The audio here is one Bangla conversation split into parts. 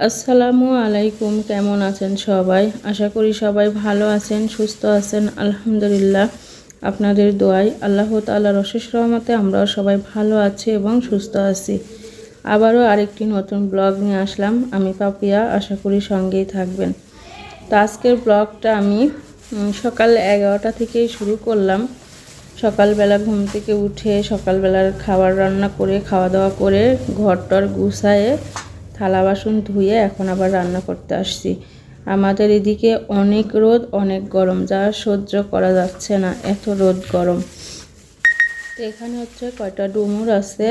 আসসালামু আলাইকুম, কেমন আছেন সবাই? আশা করি সবাই ভালো আছেন, সুস্থ আছেন, আলহামদুলিল্লাহ। আপনাদের দোয়াই আল্লাহ তাল্লাহর অশেষ রহমতে আমরাও সবাই ভালো আছি এবং সুস্থ আছি। আবারও আরেকটি নতুন ব্লগ নিয়ে আসলাম। আমি পাপিয়া, আশা করি সঙ্গেই থাকবেন। তো আজকের ব্লগটা আমি সকাল এগারোটা থেকেই শুরু করলাম। সকালবেলা ঘুম থেকে উঠে সকালবেলার খাবার রান্না করে, খাওয়া দাওয়া করে ঘর টর গুছায়ে থালা বাসন ধুয়ে এখন আবার রান্না করতে আসছি। আমাদের এদিকে অনেক রোদ, অনেক গরম, যা সহ্য করা যাচ্ছে না, এত রোদ গরম। এখানে হচ্ছে কয়টা ডুমুর আছে,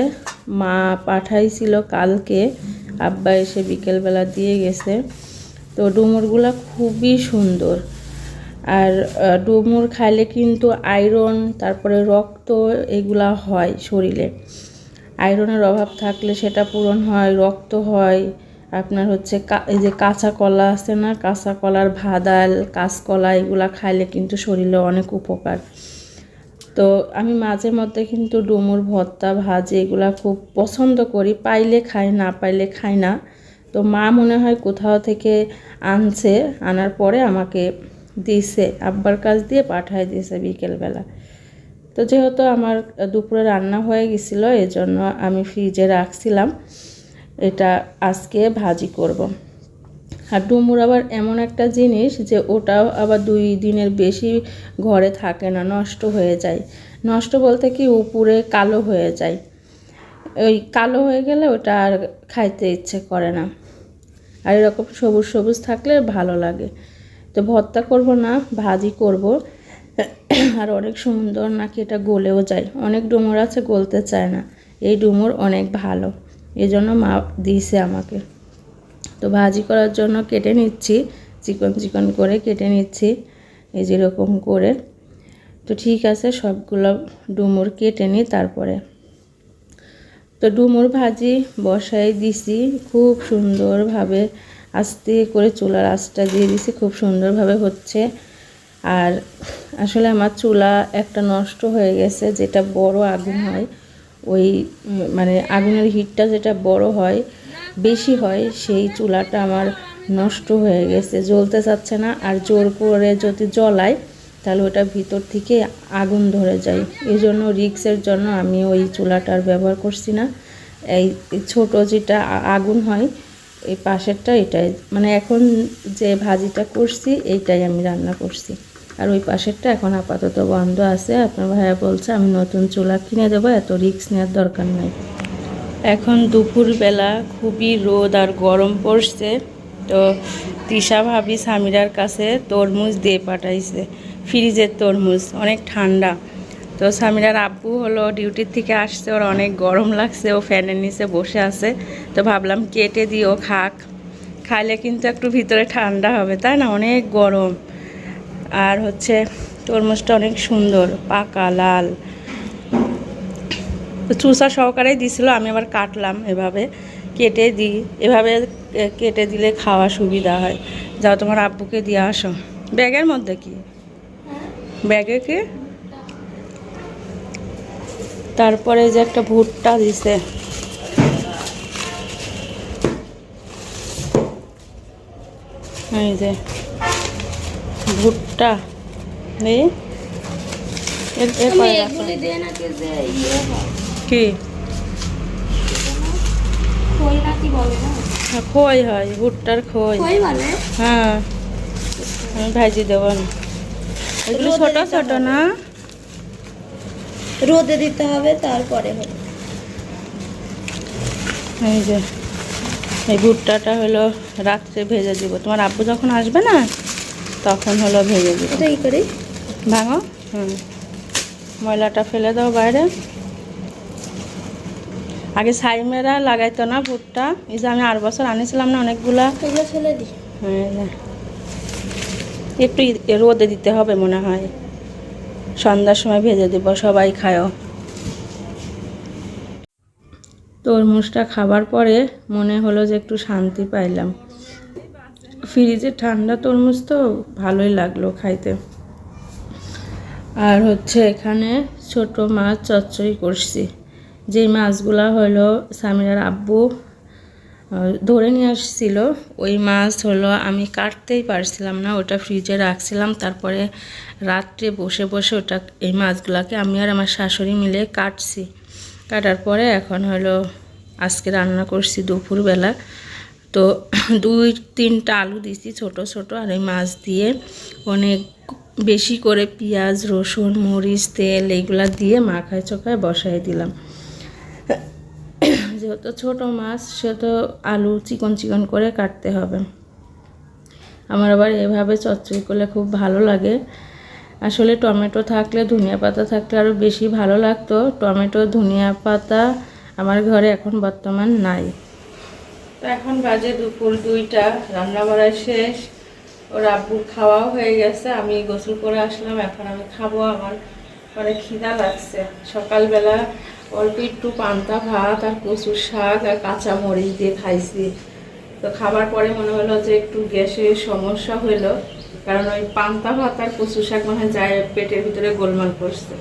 মা পাঠাইছিল কালকে, আব্বা এসে বিকেলবেলা দিয়ে গেছে। তো ডুমুরগুলা খুবই সুন্দর। আর ডুমুর খাইলে কিন্তু আয়রন, তারপরে রক্ত, এগুলা হয় শরীরে। আয়রনের অভাব থাকলে সেটা পূরণ হয়, রক্ত হয়। আপনার হচ্ছে এই যে কাঁচা কলা আছে না, কাঁচা কলার ভাদাল, কাঁচকলা, এগুলা খাইলে কিন্তু শরীরে অনেক উপকার। তো আমি মাঝে মধ্যে কিন্তু ডুমুর ভর্তা, ভাজি এগুলা খুব পছন্দ করি। পাইলে খাই, না পাইলে খাই না। তো মা মনে হয় কোথাও থেকে আনছে, আনার পরে আমাকে দিছে, আব্বার কাছ দিয়ে পাঠায় দিয়েছে বিকেলবেলা। তো যেহেতু আমার দুপুরে রান্না হয়ে গেছিল, এজন্য আমি ফ্রিজে রাখছিলাম। এটা আজকে ভাজি করব। আর ডুমুর আবার এমন একটা জিনিস যে ওটাও আবার দুই দিনের বেশি ঘরে থাকে না, নষ্ট হয়ে যায়। নষ্ট বলতে কি উপরে কালো হয়ে যায়। ওই কালো হয়ে গেলে ওটা আর খাইতে ইচ্ছে করে না। আর এরকম সবুজ সবুজ থাকলে ভালো লাগে। তো ভর্তা করব না, ভাজি করব। আর অনেক সুন্দর নাকি এটা গলেও যায়। অনেক ডুমুর আছে, গলতে চায় না। এই ডুমুর অনেক ভালো। এই জন্য মা দিয়েছে আমাকে। তো ভাজি করার জন্য কেটে নিচ্ছি। চিকন চিকন করে কেটে নিচ্ছি। এই যেরকম করে। তো ঠিক আছে, সবগুলো ডুমুর কেটে নিই তারপরে। তো ডুমুর ভাজি বসাই দিছি। খুব সুন্দরভাবে আস্তে করে চুলার আঁচটা দিয়ে দিছি। খুব সুন্দরভাবে হচ্ছে। আর আসলে আমার চুলা একটা নষ্ট হয়ে গেছে, যেটা বড় আগুন হয়। ওই মানে আগুনের হিটটা যেটা বড় হয়, বেশি হয়, সেই চুলাটা আমার নষ্ট হয়ে গেছে। জ্বলতে চাচ্ছে না, আর জোর করে যদি জ্বলায় তাহলে ওটা ভিতর থেকে আগুন ধরে যায়। এই জন্য রিক্সের জন্য আমি ওই চুলাটার ব্যবহার করছি না। এই ছোট যেটা আগুন হয়, এই পাশেরটা এটাই। মানে এখন যে ভাজিটা করছি, এইটাই আমি রান্না করছি। আর ওই পাশেরটা এখন আপাতত বন্ধ আছে। আপনার ভাইয়া বলছে, আমি নতুন চুলা কিনে দেবো, এত রিক্স নেওয়ার দরকার নাই। এখন দুপুরবেলা খুবই রোদ আর গরম পড়ছে। তো তৃষা ভাবি সামিরার কাছে তরমুজ দিয়ে পাঠাইছে, ফ্রিজের তরমুজ, অনেক ঠান্ডা। তো সামিরার আব্বু হলো ডিউটির থেকে আসছে, ওর অনেক গরম লাগছে, ও ফ্যানের নিচে বসে আছে। তো ভাবলাম কেটে দিও খাক। খাইলে কিন্তু একটু ভিতরে ঠান্ডা হবে, তাই না? অনেক গরম। আর হচ্ছে তরমুজটা অনেক সুন্দর, পাকা, লাল। চুষা সহকারেই দিছিল, আমি আবার কাটলাম এভাবে, কেটে দিই। এভাবে কেটে দিলে খাওয়া সুবিধা হয়। যাও তোমার আব্বুকে দিয়ে আসো। ব্যাগের মধ্যে কি? ব্যাগে কি? তারপরে যে একটা ভুট্টা দিছে। এই যে। ভুট্টা। নেই? ইয়ে কি? খই হ্যাঁ, খই হয় ভুট্টার খই। হ্যাঁ আমি ভাজি দেবো এগুলো ছোট ছোট। না? রোদে দিতে হবে তারপরে এই যে এই ভুট্টাটা হলো রাত্রে ভেজে দিব। তোমার আব্বু যখন আসবে না তখন হলো ভেজে দিব এটা কি করি ভাঙো। হুম। ময়লাটা ফেলে দাও বাইরে। আগে সাইমেরা লাগাইতো না ভুট্টা। এই যে আমি আর বছর আনিছিলাম না অনেকগুলা। এগুলো ফেলে দিই হ্যাঁ, এই একটু রোদে দিতে হবে মনে হয়। সন্ধ্যার সময় ভেজে দেব সবাই খায়ও। তরমুজটা খাবার পরে মনে হলো যে একটু শান্তি পাইলাম। ফ্রিজে ঠান্ডা তরমুজ তো ভালোই লাগল খাইতে। আর হচ্ছে এখানে ছোট মাছ চচ্চড়ি করছি। যেই মাছগুলা হলো সামিরার আব্বু ধরে নিয়ে আসছিল, ওই মাছ হলো আমি কাটতেই পারছিলাম না, ওটা ফ্রিজে রাখছিলাম, তারপরে রাত্রে বসে বসে ওটা, এই মাছগুলোকে আমি আর আমার শাশুড়ি মিলে কাটছি। কাটার পরে এখন হলো আজকে রান্না করছি দুপুরবেলা। তো দুই তিনটা আলু দিছি, ছোট ছোট, আর এই মাছ দিয়ে। অনেক বেশি করে পেঁয়াজ, রসুন, মরিচ, তেল এইগুলা দিয়ে মাখায় চোখায় বসাই দিলাম। যেহেতু ছোট মাছ, সেহেতু আলু চিকন চিকন করে কাটতে হবে। আমার আবার এভাবে চচ্চড়ি করলে খুব ভালো লাগে। আসলে টমেটো থাকলে, ধনিয়া পাতা থাকলে আরও বেশি ভালো লাগতো। টমেটো, ধনিয়া পাতা আমার ঘরে এখন বর্তমান নাই। তো এখন বাজে দুপুর দুইটা রান্না বাড়া শেষ, ওর আব্বুর খাওয়াও হয়ে গেছে, আমি গোসল করে আসলাম, এখন আমি খাব আমার পরে খিদা লাগছে। সকালবেলা অল্প একটু পান্তা ভাত আর কচুর শাক আর কাঁচা মরিচ দিয়ে খাইছি। তো খাবার পরে মনে হলো যে একটু গ্যাসের সমস্যা হলো কারণ ওই পান্তা ভাত আর কচু শাক মনে হয় যায় পেটের ভিতরে গোলমাল করছে।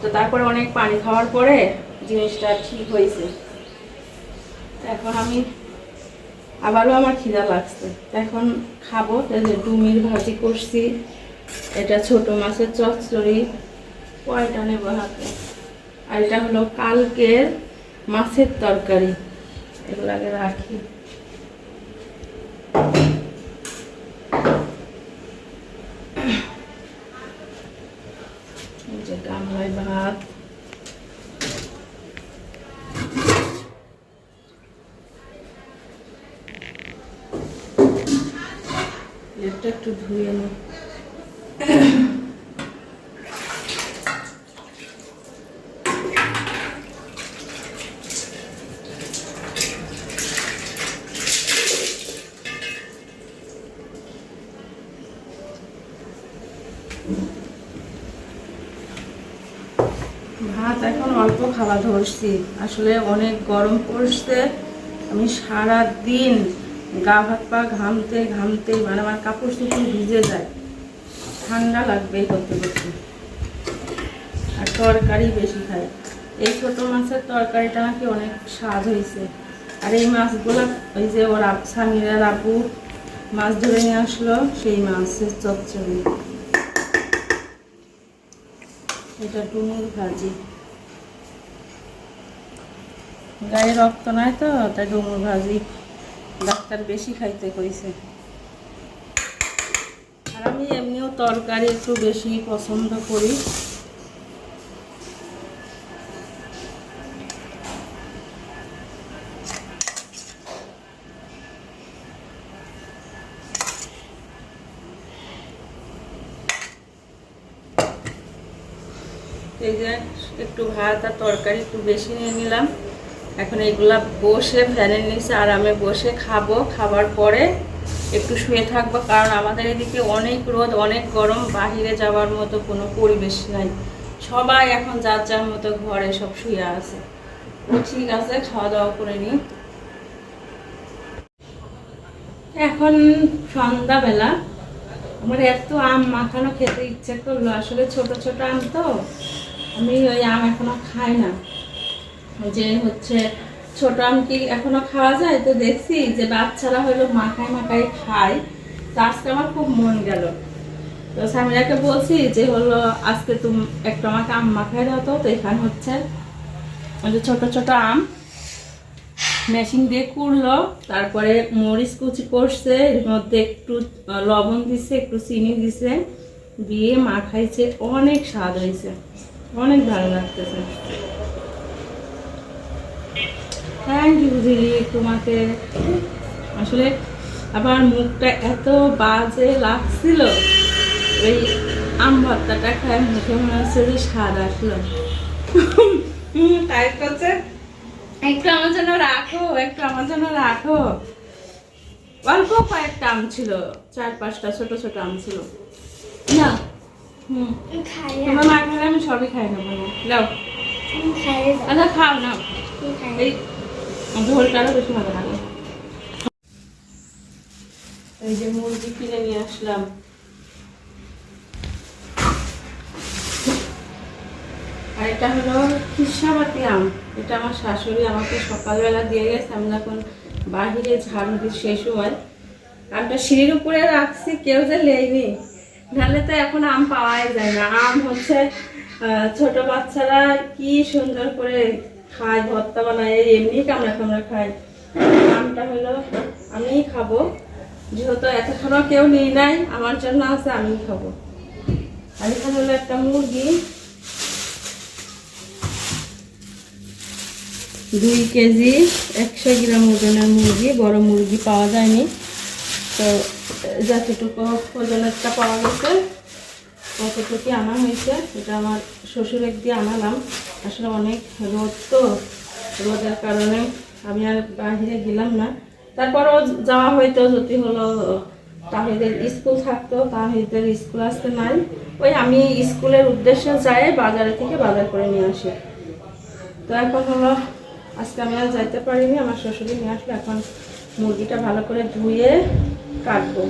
তো তারপরে অনেক পানি খাওয়ার পরে জিনিসটা ঠিক হয়েছে এখন আমি আবারও আমার খিদা লাগছে। এখন খাব। এই যে ডুমির ভাজি করছি। এটা ছোট মাছের চচ্চড়ি। কয়টা নেব হাতে? আর এটা হলো কালকের মাছের তরকারি। এগুলো আগে রাখি। গামলায় ভাত। প্লেটটা একটু ধুয়ে নি। ভাত এখন অল্প খাওয়া ধরছি। আসলে অনেক গরম পড়ছে। আমি সারা দিন গা হাত পা ঘামতে ঘামতে মানে আমার কাপড় চোপড় ভিজে যায়। ঠান্ডা লাগবে করতে করতে। আর তরকারি বেশি খাই এই ছোট মাছের তরকারিটা নাকি অনেক স্বাদ হয়েছে। আর এই মাছগুলো, ওই যে ওর আব- স্বামীরা আপু মাছ ধরে নিয়ে আসলো, সেই মাছের চচ্চড়ি। এটা ডুমুর ভাজি। গায়ে রক্ত নাই তো, তাই ডুমুর ভাজি। ডাক্তার বেশি খাইতে কইছে। আর আমি এমনিও তরকারি একটু বেশি পছন্দ করি। এই যে একটু ভাত আর তরকারি একটু বেশি নিয়ে নিলাম। এখন এগুলা বসে ফ্যানের নিচে আরামে বসে খাব। খাবার পরে একটু শুয়ে থাকব, কারণ আমাদের এদিকে অনেক রোদ, অনেক গরম, বাহিরে যাওয়ার মতো কোনো পরিবেশ নাই। সবাই এখন যার যার মতো ঘরে সব শুয়ে আছে। ঠিক আছে খাওয়া দাওয়া করে নিই এখন সন্ধ্যাবেলা। আমার এত আম মাখানো খেতে ইচ্ছে করল, আসলে ছোট ছোট আম তো। আমি ওই আম এখনও খাই না। যে হচ্ছে ছোট আম কি এখনও খাওয়া যায়? তো দেখছি যে বাচ্চারা হলো মাখায় মাখায় খায়। তো আজকে আমার খুব মন গেল। তো সামিরাকে বলছি যে হলো, আজকে তুমি একটু আমাকে আম মাখায় দাও তো। তো এখানে হচ্ছে ওই যে ছোট ছোট আম মেশিন দিয়ে কুড়লো। তারপরে মরিচ কুচি করছে, এর মধ্যে একটু লবণ দিছে, একটু চিনি দিছে, দিয়ে মাখাইছে। অনেক স্বাদ হয়েছে। অনেক ভালো লাগতেছে। থ্যাংক ইউ দিদি তোমাকে। আসলে আবার মুখটা এত বাজে লাগছিল। ওই আম ভর্তাটা খায় মুখে মনে হচ্ছে যে স্বাদ আসলো। হুম, তাই করছে একটু আমার জন্য রাখো একটু আমার জন্য রাখো। অল্প কয়েকটা আম ছিল চার পাঁচটা ছোট ছোট আম ছিল। না। হুম। খাই তোমার মা খেলে আমি সবই খাই না বলো যাও আচ্ছা খাও না। এই ভালো লাগে যে মুরগি কিনে নিয়ে আসলাম আর এটা হলো আম এটা আমার শাশুড়ি আমাকে সকালবেলা দিয়ে গেছে আমি যখন বাহিরে ঝাড়ু দিই সেই সময় আমটা সিঁড়ির উপরে রাখছি কেউ যে লেয়নি নাহলে তো এখন আম পাওয়াই যায় না আম হচ্ছে ছোট বাচ্চারা কি সুন্দর করে খায় ভর্তা বানায় এমনি কামড়া কামড়া খায় আমটা হলো, আমিই খাব। যেহেতু এতক্ষণও কেউ নিই নাই, আমার জন্য আছে, আমিই খাব। আর এখানে হলো একটা মুরগি। দুই কেজি, একশো গ্রাম ওজনের মুরগি, বড় মুরগি পাওয়া যায়নি। তো, যতটুকু ওজনেরটা পাওয়া গেছে কতটুকু আনা হয়েছে। এটা আমার শ্বশুরের দিয়ে আনালাম। আসলে অনেক রোদ তো, রোদের কারণে আমি আর বাহিরে গেলাম না। তারপরও যাওয়া হইতো যদি হলো তাহিদের স্কুল থাকতো, তাহিদের স্কুল আসতে নাই। ওই আমি স্কুলের উদ্দেশ্যে যাই, বাজারে থেকে বাজার করে নিয়ে আসি। তো এখন হলো, আজকে আমি আর যাইতে পারিনি, আমার শ্বশুরই নিয়ে আসলো, এখন মুরগিটা ভালো করে ধুয়ে কাটবো।